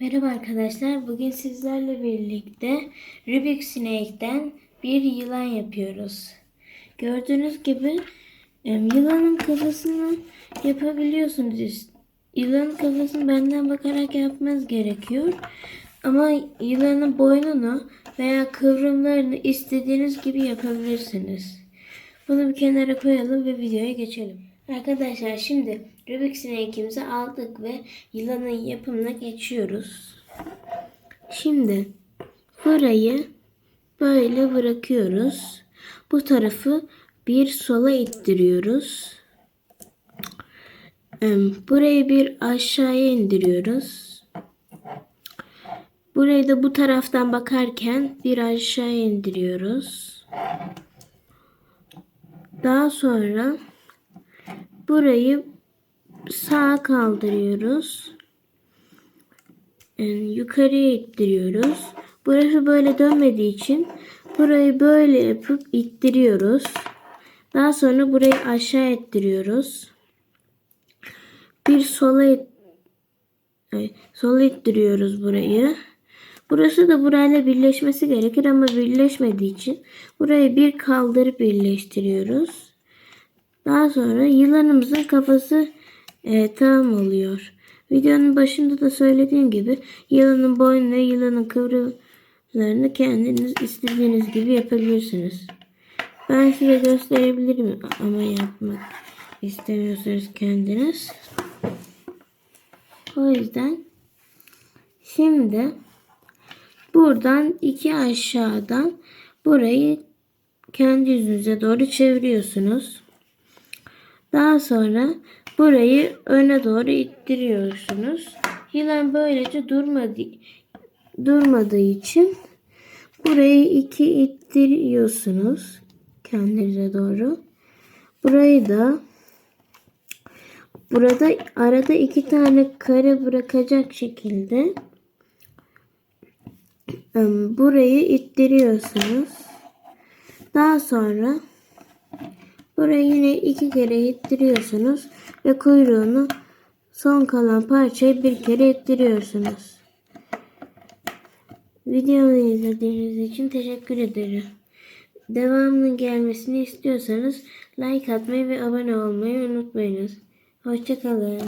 Merhaba arkadaşlar. Bugün sizlerle birlikte Rubik Snake'den bir yılan yapıyoruz. Gördüğünüz gibi em, yılanın kafasını yapabiliyorsunuz. Yılanın kafasını benden bakarak yapmanız gerekiyor. Ama yılanın boynunu veya kıvrımlarını istediğiniz gibi yapabilirsiniz. Bunu bir kenara koyalım ve videoya geçelim. Arkadaşlar şimdi Rubik Snake'imizi aldık ve yılanın yapımına geçiyoruz. Şimdi burayı böyle bırakıyoruz. Bu tarafı bir sola ittiriyoruz. Burayı bir aşağıya indiriyoruz. Burayı da bu taraftan bakarken bir aşağı indiriyoruz. Daha sonra burayı sağa kaldırıyoruz. Yani yukarıya ittiriyoruz. Burası böyle dönmediği için burayı böyle yapıp ittiriyoruz. Daha sonra burayı aşağı ittiriyoruz. Bir sola it sola ittiriyoruz burayı. Burası da burayla birleşmesi gerekir ama birleşmediği için burayı bir kaldırıp birleştiriyoruz. Daha sonra yılanımızın kafası e, tamam oluyor. Videonun başında da söylediğim gibi yılanın boynu ve yılanın kıvrımlarını kendiniz istediğiniz gibi yapabilirsiniz. Ben size gösterebilirim ama yapmak istemiyorsanız kendiniz. O yüzden şimdi buradan iki aşağıdan burayı kendi yüzünüze doğru çeviriyorsunuz. Daha sonra burayı öne doğru ittiriyorsunuz. Yılan böylece durmadı, durmadığı için burayı iki ittiriyorsunuz kendinize doğru. Burayı da burada arada iki tane kare bırakacak şekilde ım, burayı ittiriyorsunuz. Daha sonra Burayı yine iki kere ittiriyorsunuz ve kuyruğunu son kalan parçayı bir kere ittiriyorsunuz. Videomu izlediğiniz için teşekkür ederim. Devamının gelmesini istiyorsanız like atmayı ve abone olmayı unutmayınız. Hoşçakalın.